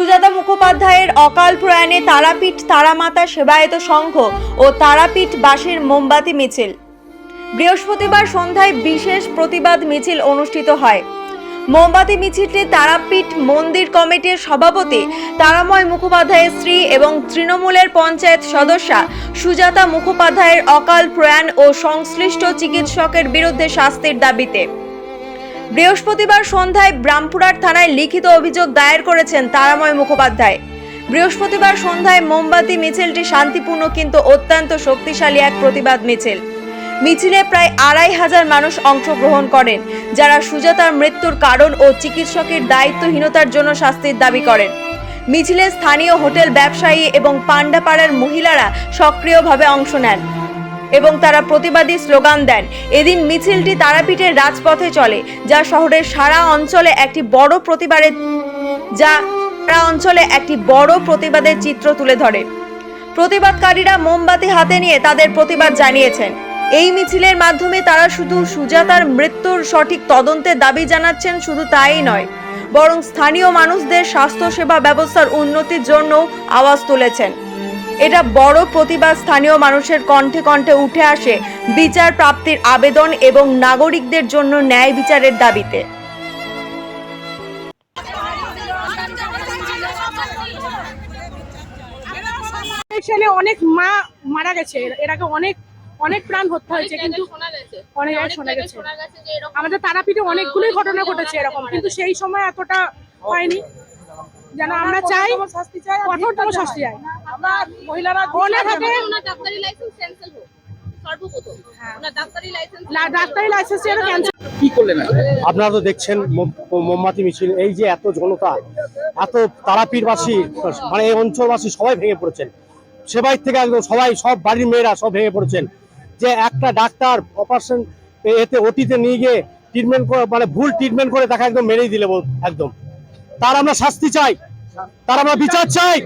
সুজাতা মুখোপাধ্যায়ের অকাল প্রয়াণে তারাপীঠ তারামাতা সেবায়ত সংঘ ও তারাপীঠ বাসের মোমবাতি মিছিল। বৃহস্পতিবার সন্ধ্যায় বিশেষ প্রতিবাদ মিছিল অনুষ্ঠিত হয়। মোমবাতি মিছিলটি তারাপীঠ মন্দির কমিটির সভাপতি তারাময় মুখোপাধ্যায়ের স্ত্রী এবং তৃণমূলের পঞ্চায়েত সদস্যা সুজাতা মুখোপাধ্যায়ের অকাল প্রয়াণ ও সংশ্লিষ্ট চিকিৎসকের বিরুদ্ধে শাস্তির দাবিতে। বৃহস্পতিবার সন্ধ্যায় ব্রামপুরার থানায় লিখিত অভিযোগ দায়ের করেছেন তারাময় মুখোপাধ্যায়। বৃহস্পতিবার সন্ধ্যায় মোমবাতি, মিছিলটি শান্তিপূর্ণ কিন্তু অত্যন্ত শক্তিশালী এক প্রতিবাদ মিছিল। মিছিলে প্রায় আড়াই হাজার মানুষ অংশগ্রহণ করেন, যারা সুজাতার মৃত্যুর কারণ ও চিকিৎসকের দায়িত্বহীনতার জন্য শাস্তির দাবি করেন। মিছিলে স্থানীয় হোটেল ব্যবসায়ী এবং পাণ্ডাপাড়ার মহিলারা সক্রিয়ভাবে অংশ নেন। এবং তারা প্রতিবাদী স্লোগান দেন। এদিন মিছিলটি তারাপীঠের রাজপথে চলে, যা শহরের সারা অঞ্চলে একটি বড় প্রতিবাদের যা সারা অঞ্চলে একটি বড় প্রতিবাদের চিত্র তুলে ধরে। প্রতিবাদকারীরা মোমবাতি হাতে নিয়ে তাদের প্রতিবাদ জানিয়েছেন। এই মিছিলের মাধ্যমে তারা শুধু সুজাতার মৃত্যুর সঠিক তদন্তের দাবি জানাচ্ছেন, শুধু তাই নয়, বরং স্থানীয় মানুষদের স্বাস্থ্যসেবা ব্যবস্থার উন্নতির জন্য আওয়াজ তুলেছেন। এটা বড় প্রতিবাদ স্থানীয় মানুষের কণ্ঠে কণ্ঠে উঠে আসে বিচার প্রাপ্তির আবেদন এবং নাগরিকদের জন্য ন্যায় বিচারের দাবিতে। ছেলে অনেক মা মারা গেছে। এর- আগে অনেক অনেক প্রাণ হত্যা হয়েছে কিন্তু অনেক শোনা গেছে। শোনা গেছে যে এরকম আমাদের তারাপীঠে অনেকগুলোই ঘটনা ঘটেছে এরকম কিন্তু সেই সময় এতটা হয়নি। যেন আমরা চাই কঠোরতম শাস্তি চাই মহিলারা হাতে ডাক্তারি লাইসেন্স ক্যান্সেল হোক করলেন আপনারা তো দেখছেন মোমবাতি মিছিল এই যে এত জনতা এত তারাপীঠবাসী মানে এই অঞ্চলবাসী সবাই ভেঙে পড়েছেন। সেবাই থেকে একদম সবাই সব বাড়ির মেয়েরা সব ভেঙে পড়েছেন। যে একটা ডাক্তার অপারেশন এতে ওটিতে নিয়ে গিয়ে ট্রিটমেন্ট করে মানে ভুল ট্রিটমেন্ট করে তাকে একদম মেরেই দিলে একদম। তার আমরা শাস্তি চাই। তার আমরা বিচার চাই।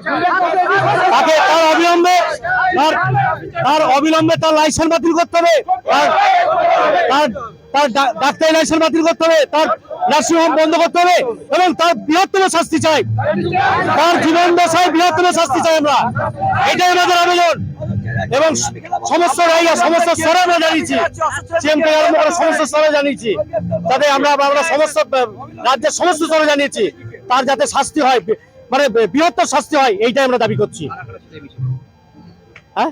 তাকে তার অবিলম্বে তার তার অবিলম্বে তার লাইসেন্স বাতিল করতে হবে। তার তার ডাক্তারি লাইসেন্স বাতিল করতে হবে। তার নার্সিং হোম বন্ধ করতে হবে এবং তার বৃহত্তম শাস্তি চাই। তার জীবন দশায় বৃহত্তম শাস্তি চাই আমরা। এটাই আমাদের আবেদন। এবং সমস্ত জায়গা সমস্ত স্তরে আমরা জানিয়েছি। সিএম থেকে আরম্ভ করে সমস্ত স্তরে জানিয়েছি। যাতে আমরা আমরা সমস্ত, রাজ্যের সমস্ত স্তরে জানিয়েছি। তার যাতে শাস্তি হয় মানে বৃহত্তর শাস্তি হয়, এইটাই আমরা দাবি করছি। হ্যাঁ?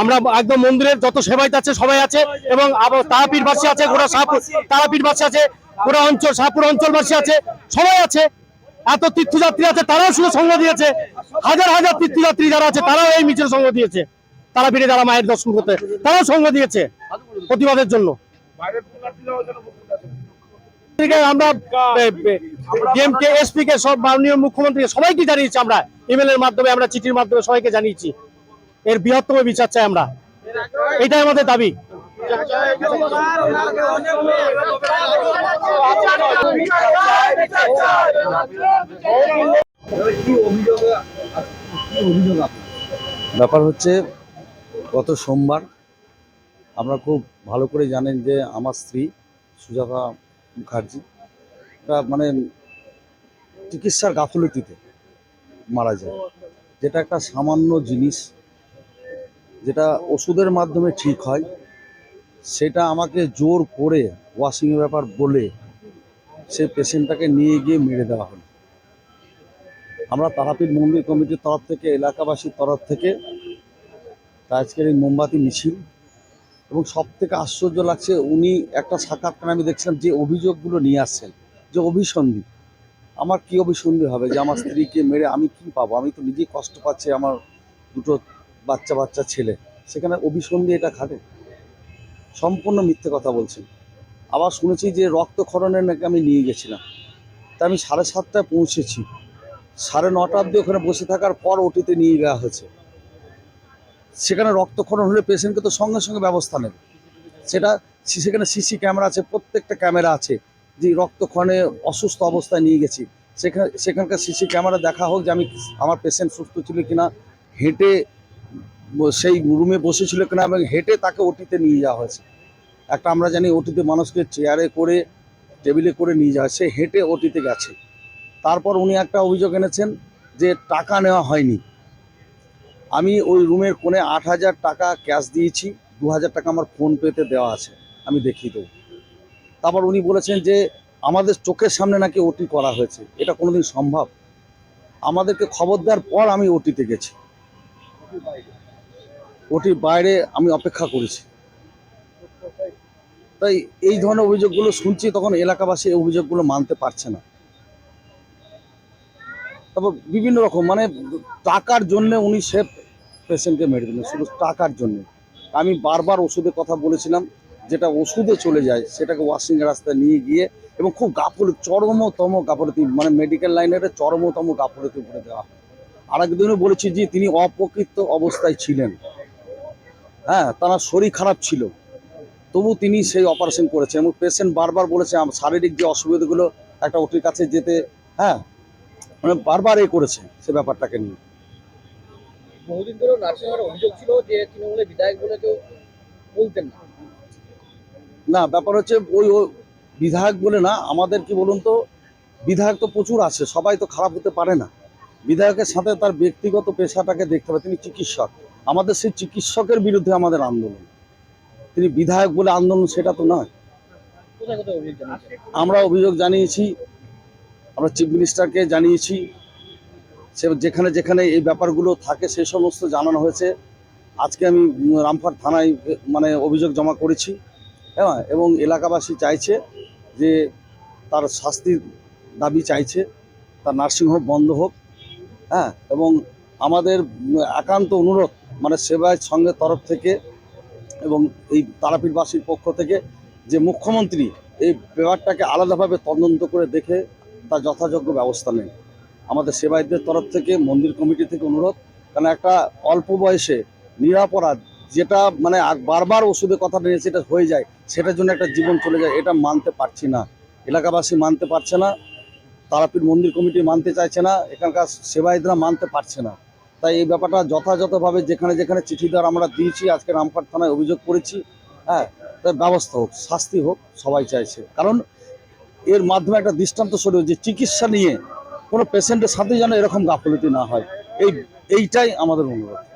আমরা একদম মন্দিরের যত সেবাইত আছে, সবাই আছে, এবং আবার তারাপীঠ বাসী আছে, গোটা শাহপুর তারাপীঠ বাসী আছে, গোটা অঞ্চল, শাহপুর অঞ্চলবাসী আছে, সবাই আছে। এত তীর্থযাত্রী আছে, তারাও শুধু সঙ্গ দিয়েছে। হাজার হাজার তীর্থযাত্রী যারা আছে, তারাও এই মিছিল সঙ্গ দিয়েছে। তারাপীঠে যারা মায়ের দর্শন করতে, তারাও সঙ্গ দিয়েছে প্রতিবাদের জন্য। আমরা সব মুখ্যমন্ত্রী সবাইকে জানিয়েছি আমরা। মাধ্যমে, আমরা চিঠির মাধ্যমে সবাইকে জানিয়েছি। এর বৃহত্তম বিচার চাই আমরা। এটাই আমাদের দাবি। ব্যাপার হচ্ছে, গত সোমবার আপনারা খুব ভালো করে জানেন যে আমার স্ত্রী সুজাতা মুখার্জি মানে চিকিৎসার গাফলতিতে মারা যায়। যেটা একটা সামান্য জিনিস, যেটা ওষুধের মাধ্যমে ঠিক হয়, সেটা আমাকে জোর করে ওয়াশিংয়ের ব্যাপার বলে সে পেশেন্টটাকে নিয়ে গিয়ে মেরে দেওয়া হলো। আমরা তারাপীঠ মন্দির কমিটির তরফ থেকে, এলাকাবাসীর তরফ থেকে আজকের এই মোমবাতি মিছিল এবং সব থেকে আশ্চর্য লাগছে, উনি একটা সাক্ষাৎকার আমি দেখছিলাম যে অভিযোগগুলো নিয়ে আসছেন, যে অভিসন্ধি। আমার কি অভিসন্ধি হবে যে আমার স্ত্রীকে মেরে আমি কি পাবো? আমি তো নিজেই কষ্ট পাচ্ছি, আমার দুটো বাচ্চা বাচ্চা ছেলে। সেখানে অভিসন্ধি এটা খাটে সম্পূর্ণ মিথ্যে কথা বলছেন। আবার শুনেছি যে রক্তক্ষরণের নাকি আমি নিয়ে গেছিলাম। তা আমি সাড়ে সাতটায় পৌঁছেছি। সাড়ে নটা অবধি ওখানে বসে থাকার পর ওটিতে নিয়ে যাওয়া হয়েছে। সেখানে রক্তক্ষরণ হলে পেশেন্টকে তো সঙ্গে সঙ্গে ব্যবস্থা নেবে। সেটা সেখানে সিসি ক্যামেরা আছে, প্রত্যেকটা ক্যামেরা আছে। যে রক্তক্ষণে অসুস্থ অবস্থায় নিয়ে গেছি। সেখানে সেখানকার সিসি ক্যামেরা দেখা হোক যে আমি আমার পেশেন্ট সুস্থ ছিল কিনা, হেঁটে সেই রুমে বসেছিল কিনা এবং হেঁটে তাকে ওটিতে নিয়ে যাওয়া হয়েছে। একটা আমরা জানি ওটিতে মানুষকে চেয়ারে করে টেবিলে করে নিয়ে যাওয়া সে হেঁটে ওটিতে গেছে। তারপর উনি একটা অভিযোগ এনেছেন যে টাকা নেওয়া হয়নি। আমি ওই রুমের কোণে আট হাজার টাকা ক্যাশ দিয়েছি, দু হাজার টাকা আমার ফোন পেতে দেওয়া আছে, আমি দেখিয়ে দেবো। তারপর উনি বলেছেন যে আমাদের চোখের সামনে নাকি ওটি করা হয়েছে, এটা কোনোদিন সম্ভব। আমাদেরকে খবর দেওয়ার পর আমি ওটিতে গেছি। ওটির বাইরে আমি অপেক্ষা করেছি। তাই এই ধরনের অভিযোগগুলো শুনছি, তখন এলাকাবাসী অভিযোগগুলো মানতে পারছে না। তারপর বিভিন্ন রকম মানে টাকার জন্য উনি সে পেশেন্টকে মেরে দিলেন, শুধু টাকার জন্য। আমি বারবার ওষুধের কথা বলেছিলাম, যেটা ওষুধে চলে যায়, সেটাকে ওয়াশিং রাস্তায় নিয়ে গিয়ে এবং খুব গাফল, চরমতম গাফলতি মানে মেডিকেল লাইনের চরমতম গাফলতি করে দেওয়া আর একদিনও বলেছি যে তিনি অপকৃত অবস্থায় ছিলেন। হ্যাঁ তার শরীর খারাপ ছিল। তবু তিনি সেই অপারেশন করেছেন এবং পেশেন্ট বারবার বলেছে শারীরিক যে অসুবিধাগুলো, একটা ওটির কাছে যেতে হ্যাঁ মানে বারবার এ করেছে সে ব্যাপারটাকে নিয়ে। বহুদিন ধরে নার্সিংহোমের অভিযোগ ছিল যে তৃণমূলের বিধায়ক বলে কেউ বলতেন না। না ব্যাপার হচ্ছে ওই বিধায়ক বলে না আমাদের কি বলুন তো বিধায়ক তো প্রচুর আছে সবাই তো খারাপ হতে পারে না। বিধায়কের সাথে তার ব্যক্তিগত পেশাটাকে দেখতে হবে তিনি চিকিৎসক। আমাদের সেই চিকিৎসকের বিরুদ্ধে আমাদের আন্দোলন। তিনি বিধায়ক বলে আন্দোলন সেটা তো নয়। আমরা অভিযোগ জানিয়েছি আমরা চিফ মিনিস্টারকে জানিয়েছি। সে যেখানে যেখানে এই ব্যাপারগুলো থাকে সেই সমস্ত জানানো হয়েছে। আজকে আমি উম, রামপুরহাট থানায় মানে অভিযোগ জমা করেছি। হ্যাঁ এবং এলাকাবাসী চাইছে যে তার শাস্তির দাবি চাইছে। তার নার্সিংহোম বন্ধ হোক। হ্যাঁ এবং আমাদের একান্ত অনুরোধ মানে সেবায় সঙ্গের তরফ থেকে এবং এই তারাপীঠবাসীর পক্ষ থেকে যে মুখ্যমন্ত্রী এই ব্যাপারটাকে আলাদাভাবে তদন্ত করে দেখে তার যথাযোগ্য ব্যবস্থা নেন আমাদের সেবায়তদের তরফ থেকে, মন্দির কমিটি থেকে অনুরোধ কারণ একটা অল্প বয়সে নিরাপরাধ, যেটা মানে বারবার ওষুধের কথা নিয়ে সেটা হয়ে যায়, সেটার জন্য একটা জীবন চলে যায়, এটা মানতে পারছি না। এলাকাবাসী মানতে পারছে না, তারাপীঠ মন্দির কমিটি মানতে চাইছে না, এখানকার সেবায়তরা মানতে পারছে না। তাই এই ব্যাপারটা যথাযথভাবে যেখানে যেখানে চিঠি দেওয়ার আমরা দিয়েছি, আজকে রামপাট থানায় অভিযোগ করেছি হ্যাঁ তার ব্যবস্থা হোক, শাস্তি হোক, সবাই চাইছে। কারণ এর মাধ্যমে একটা দৃষ্টান্ত শুরু যে চিকিৎসা নিয়ে কোনো পেশেন্টের সাথে যেন এরকম গাফলতি না হয়। এই, এইটাই আমাদের অনুরোধ।